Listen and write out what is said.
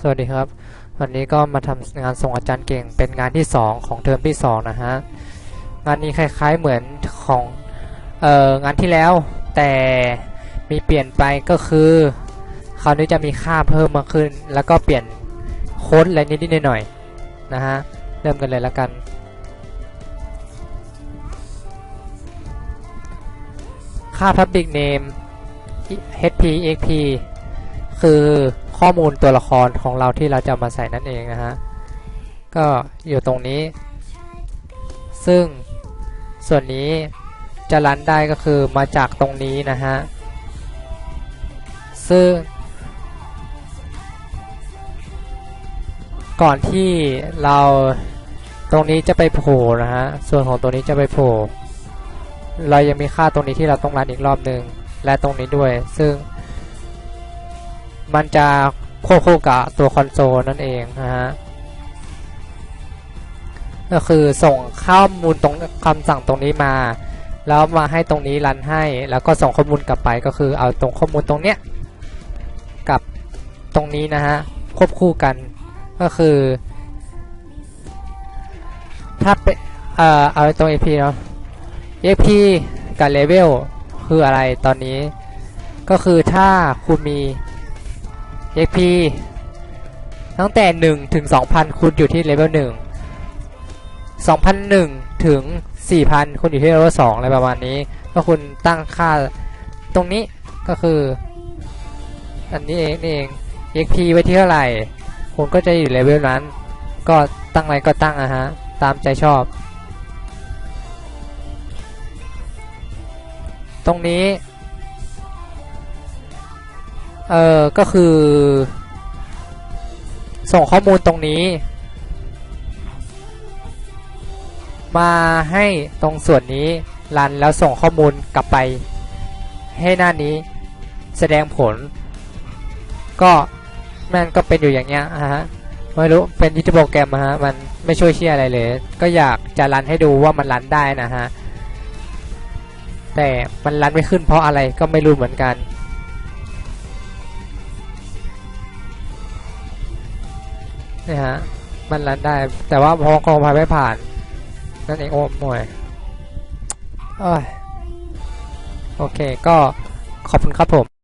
สวัสดีครับ วันนี้ก็มาทำงานส่งอาจารย์เก่ง เป็นงานที่ 2 ของเทอมที่ 2 นะฮะ งานนี้คล้ายๆเหมือนของเอ่องานที่แล้ว แต่มีเปลี่ยนไปก็คือคราวนี้จะมีค่าเพิ่มมาขึ้น แล้วก็เปลี่ยนโค้ดอะไรนิดๆหน่อยๆนะฮะ เริ่มกันเลยแล้วกันค่า Public Name HP XP คือ ข้อมูลตัวละครของเราที่เราจะมาใส่นั่นเองนะฮะ ก็อยู่ตรงนี้ ซึ่งส่วนนี้จะรันได้ก็คือมาจากตรงนี้นะฮะ ซึ่ง ก่อนที่เราตรงนี้จะไปโผล่นะฮะ ส่วนของตัวนี้จะไปโผล่เรายังมีค่าตรงนี้ที่เราต้องรันอีกรอบหนึ่งและตรงนี้ด้วย ซึ่ง มันจะควบคู่กับตัวคอนโซลนั่นเองนะฮะก็คือส่งข้อมูลตรงคำสั่งตรงนี้มา แล้วมาให้ตรงนี้รันให้ แล้วก็ส่งข้อมูลกลับไปก็คือเอาตรงข้อมูลตรงเนี้ยกับตรงนี้นะฮะควบคู่กันก็คือ ถ้าเป็นเอ่อเอาตรง AP เนาะ AP กับ Level คืออะไรตอนนี้ ก็คือถ้าคุณมี XP ตั้งแต่ 1 ถึง 2,000 คุณอยู่ที่เลเวล1 2,001 ถึง 4,000 คุณอยู่ที่เลเวล2อะไรประมาณนี้ ก็คุณตั้งค่าตรงนี้ก็คือ อันนี้เองนี่เอง XP ไว้ที่เท่าไหร่ คุณก็จะอยู่เลเวลนั้น ก็ตั้งอะไรก็ตั้งอะฮะ ตามใจชอบ ตรงนี้ เอ่อก็คือ ส่งข้อมูลตรงนี้ มาให้ตรงส่วนนี้รันแล้วส่งข้อมูลกลับไป ให้หน้านี้แสดงผล ก็มันก็เป็นอยู่อย่างเงี้ยฮะไม่รู้เป็นที่โปรแกรมฮะมันไม่ช่วยเชี่ยอะไรเลย ก็อยากจะรันให้ดูว่ามันรันได้นะฮะแต่มันรันไม่ขึ้นเพราะอะไรก็ไม่รู้เหมือนกัน นี่ฮะ มันรันได้ แต่ว่าพอคอมพายไม่ผ่าน นั่นเองโอ้หน่วยโอ้ยโอเคก็ขอบคุณครับผม